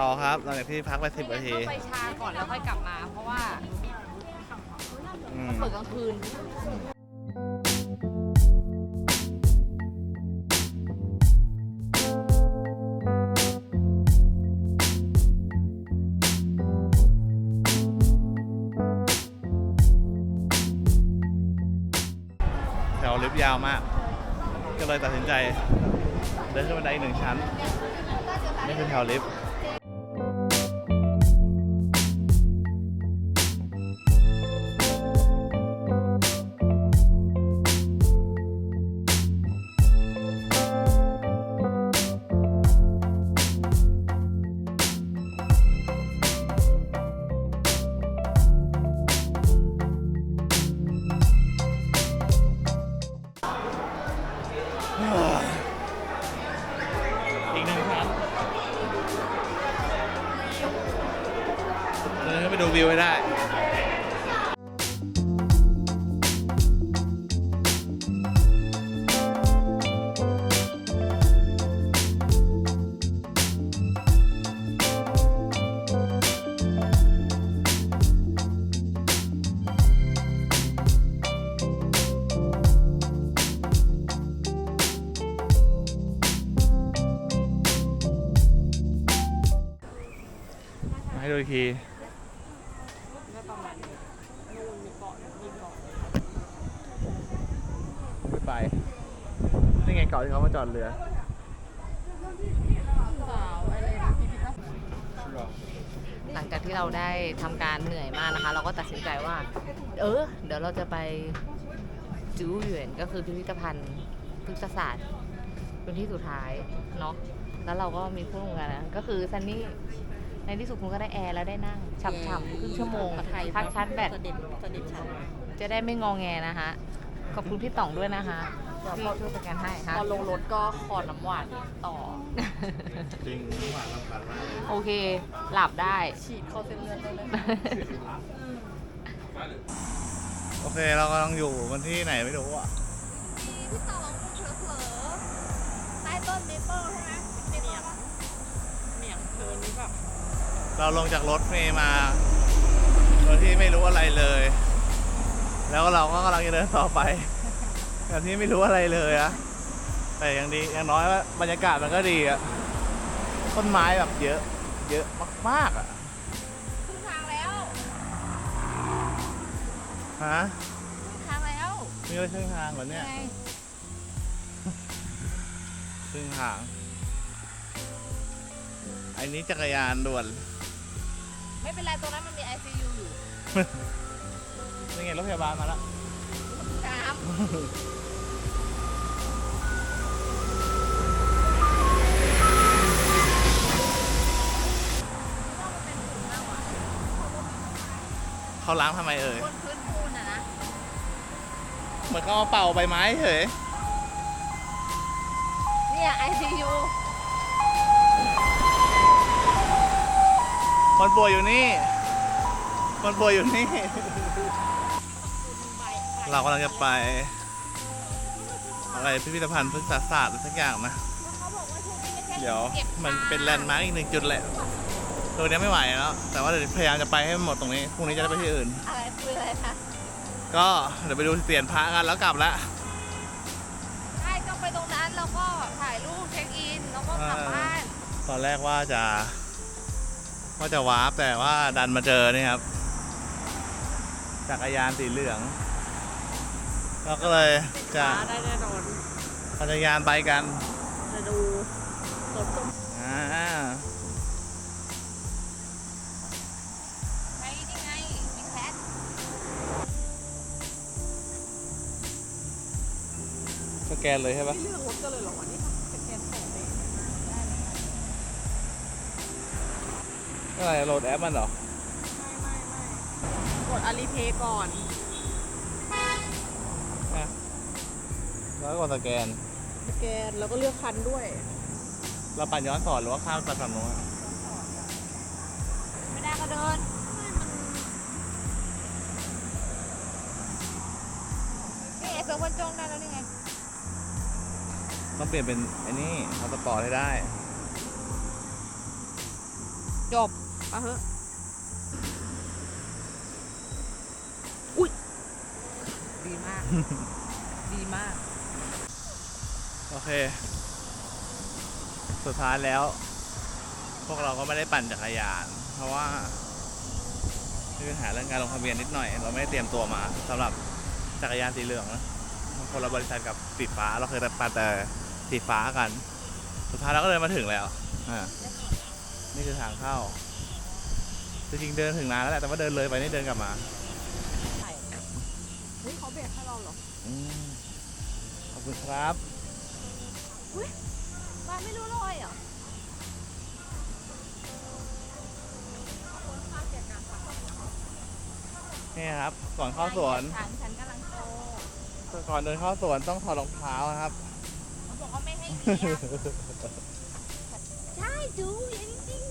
ต่อครับหลังจากที่พักไปสิบนาทีเข้าไปชาก่อนแล้วค่อยกลับมา เพราะว่าอืม เปิดกลางคืน แถวลิฟต์ยาวมาก ก็เลยตัดสินใจ เดินขึ้นบันไดอีกหนึ่งชั้น นี่คือแถวลิฟต์ ไม่ไปนี่ไงเกาะที่เขามาจอดเรือหลังจากที่เราได้ทำการเหนื่อยมากนะคะ เราก็ตัดสินใจว่า เออ เดี๋ยวเราจะไปจูเหวียนก็คือพิพิธภัณฑ์พฤกษศาสตร์เป็นที่สุดท้ายเนาะแล้วเราก็มีผู้ร่วมงานนะก็คือซันนี่ ในที่สุดคุณก็ได้แอร์แล้วได้นั่งฉ่ำๆครึ่งชั่วโมงพักชาร์จแบตสนิทสนิทฉันจะได้ไม่งอแงนะคะ ขอบคุณพี่ต่องด้วยนะคะที่ช่วยสแกนให้พค่ะอลงรถก็ขอน้ำหวานต่อ จริงหวานสำคัญมากเลยโอเค หลับได้ ฉีดเข้าเส้นเลือดได้เลยโอเค เรากำลังอยู่กันที่ไหนไม่รู้อะที่ต่อลองเผลอๆใต้ต้นเมเปิลใช่ไหมเมเปิลปะเหนียงเธอนี่แบบ เราลงจากรถเมย์มาโดยที่ไม่รู้อะไรเลย แล้วเราก็กำลังจะเดินต่อไปแบบที่ไม่รู้อะไรเลยอะแต่อย่างดีอย่างน้อยว่าบรรยากาศมันก็ดีอะต้นไม้แบบเยอะ เยอะมากๆอะครึ่งทางแล้วฮะครึ่งทางแล้วนี่ก็ครึ่งทางเหรอเนี่ยไงครึ่งทาง อันนี้จักรยานด่วน ไม่เป็นไรตรงนั้นมันมี ICU อยู่นี่ไงรถพยาบาลมาแล้วสามเขาล้างทำไมเอ่ยบนพื้นปูนอะนะเหมือนเขาเอาเป่าใบไม้เฉยเนี่ย ICU คนป่วยอยู่นี่ คนป่วยอยู่นี่ เรากำลังจะไป อะไรพิพิธภัณฑ์พฤกษศาสตร์หรือสักอย่างนะเขาบอกว่าช่วงนี้ไม่ใช่เดี๋ยวก็บมันเป็นแลนด์มาร์กอีกหนึ่งจุดแหละตัวนี้ไม่ไหวแล้ว แต่ว่าเดี๋ยวพยายามจะไปให้หมดตรงนี้ พรุ่งนี้จะได้ไปที่อื่น อะไรคืออะไรคะ ก็เดี๋ยวไปดูเสียนพระกันแล้วกลับละใช่ต้องไปตรงนั้นแล้วก็ถ่ายรูปเช็คอินแล้วก็กลับอ่าบ้าน ตอนแรกว่าจะ ว่าจะวาร์ปแต่ว่าดันมาเจอนี่ครับ จักรยานสีเหลือง เราก็เลยจะได้แน่นอนปั่นจักรยานไปกันจะดูรถตุ้มอ่าไปนี่ไงมีแคทสแกนเลยใช่ปะเลือกรถก็เลยเหรอวะนี่สแกน อะไรโหลดแอปมันเหรอไม่ไม่ไม่กดอาลีเพย์ก่อน อะ แล้วก็กดสแกน สแกนแล้วก็เลือกคันด้วย เราปั่นย้อนสอนหรือว่าข้ามไปฝั่งโน้นอะไม่ได้ก็เดิน นี่ไอ้เสือคนจงได้แล้วนี่ไง ต้องเปลี่ยนเป็นไอ้นี่เอาสปอร์ตให้ได้ จบ มาเถอะอุ้ยดีมาก ดีมาก โอเค สุดท้ายแล้ว พวกเราก็ไม่ได้ปั่นจักรยาน เพราะว่ามีปัญหาเรื่องการลงทะเบียนนิดหน่อย เราไม่ได้เตรียมตัวมาสำหรับจักรยานสีเหลืองนะคนละบริษัทกับสีฟ้า เราเคยปั่นแต่สีฟ้ากัน สุดท้ายเราก็เลยมาถึงแล้วอ่านี่คือทางเข้า จริงๆเดินถึงนานแล้วแหละแต่ว่าเดินเลยไปนี่เดินกลับมาเฮ้ยเขาเบรกให้เราเหรออืมขอบคุณครับมาไม่รู้เลยเหรอนี่ครับก่อนเข้าสวนฉันฉันกำลังโตก่อนเดินเข้าสวนต้องถอดรองเท้านะครับเขาบอกว่าไม่ให้เรียกใช่จูอย่างจริง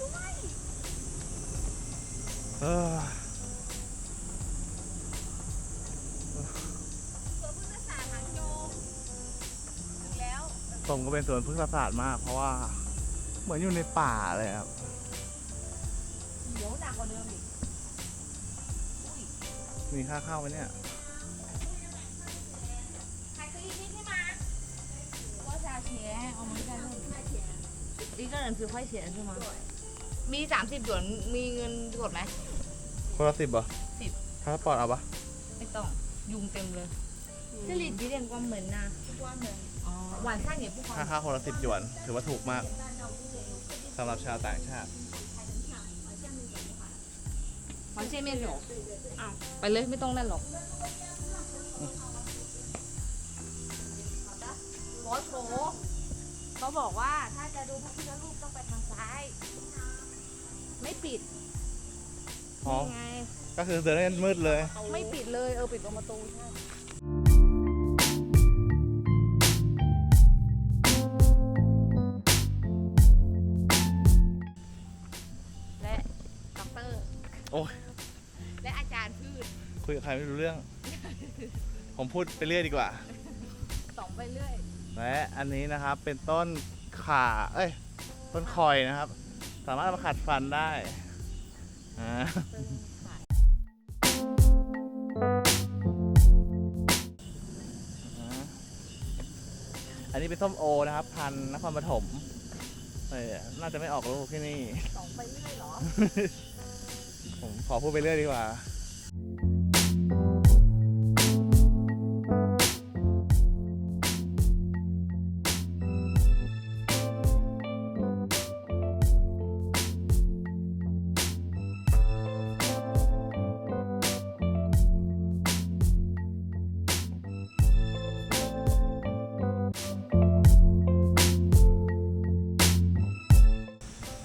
ตรงก็เป็นสวนพฤกษศาสตร์มาก เพราะว่า เหมือนอยู่ในป่าเลยครับเดี๋ยวหนักกว่าเดิมอีกมีค่าเข้าไหมเนี่ยใครคือนี่มาว่าชาเชื้อออก็หนึ่งคือค่อยเขียนใช่ไหมมีสามสิบหยวนมีเงินกดไหม คนละสิบเหรอ สิบ พาสปอร์ตเอาปะ ไม่ต้อง ยุงเต็มเลย这里几点关门呐？关门哦，晚上也不关 ค่าเข้าคนละสิบหยวน ถือว่าถูกมากสำหรับชาวต่างชาติ 还见面有อ้าวไปเลยไม่ต้องนั่นหรอก หมอโถเขาบอกว่าถ้าจะดูพระพุทธรูปต้องไปทางซ้าย ไม่ปิด อ๋อ ไง ก็คือเดินเล่นมืดเลย ไม่ปิดเลยเออปิดตรงประตูใช่ และด็อกเตอร์โอ้ย และอาจารย์พืชคุยกับใครไม่รู้เรื่อง ผมพูดไปเรื่อยดีกว่า สองไปเรื่อย และอันนี้นะครับเป็นต้นข่าเอ้ย ต้นคอยนะครับ สามารถเอามาขัดฟันได้ อ่าอ่าอันนี้เป็นส้มโอนะครับ พันธุ์นครปฐมเออน่าจะไม่ออกลูกที่นี่ สองไปเรื่อยเหรอ ผมขอพูดไปเรื่อยดีกว่า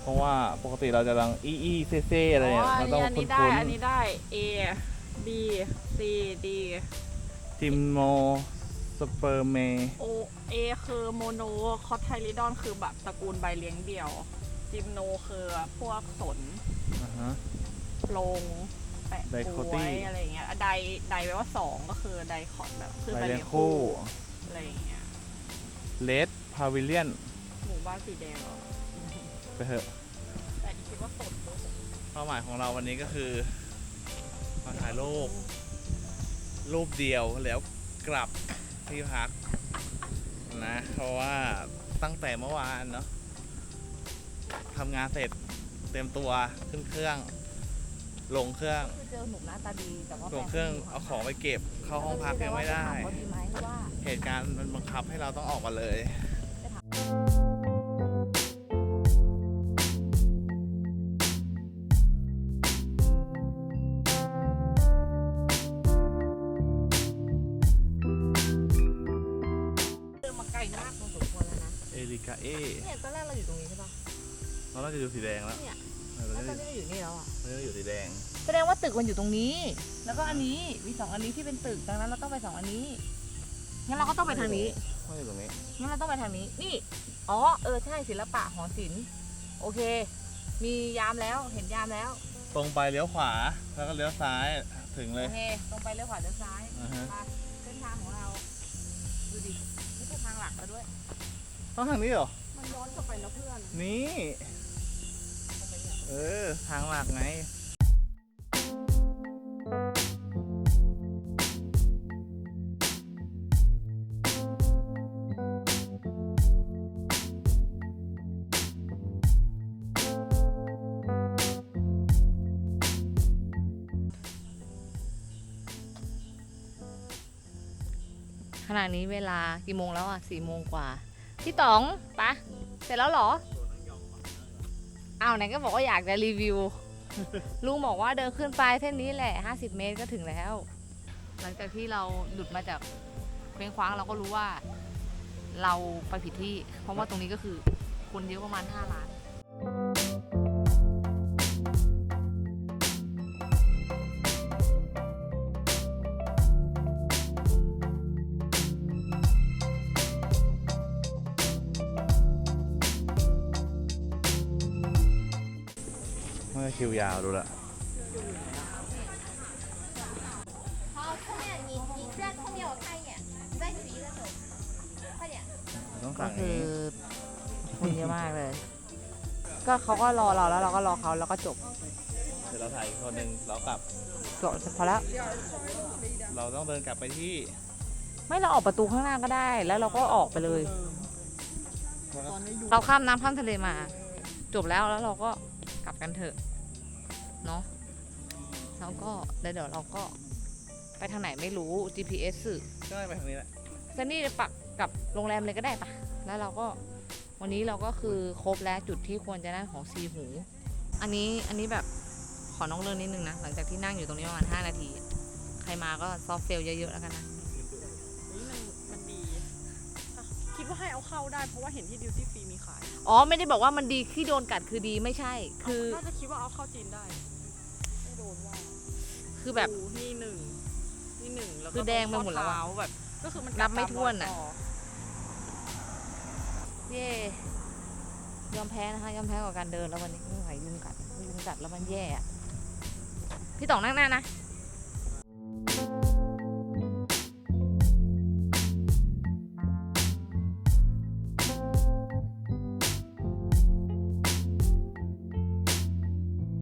ราะว่าปกติเราจะลังอีอีเซเซอะไรเนี่ยเราต้องอันคุ้นี้ได้นอันนี้ได้ A B C D ๆจิมโมสเปอร์เม O A คือโมโนคอทไทลิดอนคือแบบตระกูลใบเลี้ยงเดี่ยว จิมโนคือพวกสน อ่าฮะโลง แปะไดโคกตี้ล้วยอะไรอย่างเงี้ยอะไดไดแปลว่าสองก็คือไดคอร์ดแบบคือใบใบเลี้เลี้ยยงงคู่คู่อะไรอย่างเงี้ยเลดพาวิเลียน หมู่บ้านสีแดงเหรอ ไปเถอะแต่ดิคิดว่าสดด้วยเป้าหมายของเราวันนี้ก็คือมาถ่ายรูปรูปเดียวแล้วกลับที่พักนะเพราะว่าตั้งแต่เมื่อวานเนาะทำงานเสร็จเตรียมตัวขึ้นเครื่อง ลงเครื่องคือเจอหนุ่มหน้าตาดีแต่ว่าลงเครื่องเอาของไปเก็บเข้าห้องพักยังไม่ได้เขาดีไหมว่าเหตุการณ์มันบังคับให้เราต้องออกมาเลย มาไกลมากพอสมควรแล้วนะเอริกาเอเนี่ยตอนแรกเราอยู่ตรงนี้ใช่ปะเราน่าจะอยู่สีแดงแล้วเนี่ยเออแล้วตเราอนน่านี้เราอยู่นี่แล้วอะจะอยู่สีแดง แสดงว่าตึกมันอยู่ตรงนี้ แล้วก็อันนี้มีสองอันนี้ที่เป็นตึกดังนั้นเราต้องไปสองอันนี้งั้นเราก็ต้องไปทางนี้ไม่อยู่ตรงนี้งั้นเราต้องไปทางนี้นี่อ๋อเออใช่ศิลปะหอศิลป์โอเค มียามแล้วเห็นยามแล้ว ตรงไปเลี้ยวขวาแล้วก็เลี้ยวซ้ายถึงเลโอยเคตรงไปเลี้ยวขวาเลี้ยวซ้ายอ่าฮะไปเส้นทางของเราดูดินี่คือทาง หลักแล้วด้วย ต้องทางนี้เหรอ มันย้อนกลับไปนะเพื่อน นี่ตรงไปเนี่ยเออ ทางหลักไง ขณะนี้เวลากี่โมงแล้วอะสี่โมงกว่า พี่ต๋องปะเสร็จแล้วเหรอเอาไหนก็บอกว่าอยากจะรีวิว ลุงบอกว่าเดินขึ้นไปเส้นนี้แหละ 50 เมตรก็ถึงแล้ว หลังจากที่เราหลุดมาจากเคว้งคว้างเราก็รู้ว่า เราไปผิดที่ เพราะว่าตรงนี้ก็คือคนเยอะประมาณ 5 ล้านาคิวยาวดูละก็คือคุณเยอะมากเลย ก็เขาก็รอเราแล้วเราก็รอเขาแล้วก็จบเดี๋ยวเราถ่ายอีกคนหนึ่งเรากลับ จบพอแล้วเราต้องเดินกลับไปที่ไม่เราออกประตูข้างหน้าก็ได้ แล้วเราก็ออกไปเลย เราข้ามน้ำข้ามทะเลมา จบแล้วแล้วเราก็กลับกันเถอะ เนาะแล้วก็แล้วเดี๋ยวเราก็ไปทางไหนไม่รู้ GPS สื่อก็ไปทางนี้แหละซันนี่ปักกับโรงแรมเลยก็ได้ปะแล้วเราก็วันนี้เราก็คือครบแล้วจุดที่ควรจะนั่งของซีหู อันนี้อันนี้แบบขอน้องเลินนิดนึงนะ หลังจากที่นั่งอยู่ตรงนี้ประมาณ 5 นาที ใครมาก็ซอฟต์เฟลเยอะๆแล้วกันนะนี่มันมันดีอะคิดว่าให้เอาเข้าได้เพราะว่าเห็นที่ดิวตี้ฟรีมีขาย อ๋อ ไม่ได้บอกว่ามันดีที่โดนกัดคือดีไม่ใช่ คือน่าจะคิดว่าเอาเข้าจีนได้ไม่ โดนว่าคือแบบดูนี่หนึ่งนี่หนึ่งแล้วก็คือแดงไปหมดแล้วอะ ข้อเท้าแบบ ก็คือมันนับไม่ถ้วนอะตามรยต่เย่ยอมแพ้นะคะยอมแพ้กับการเดินแล้ววันนี้ไม่ไหวยุงกัดยุงกัดแล้วมันแย่อะพี่ต่องนั่งหน้านะอ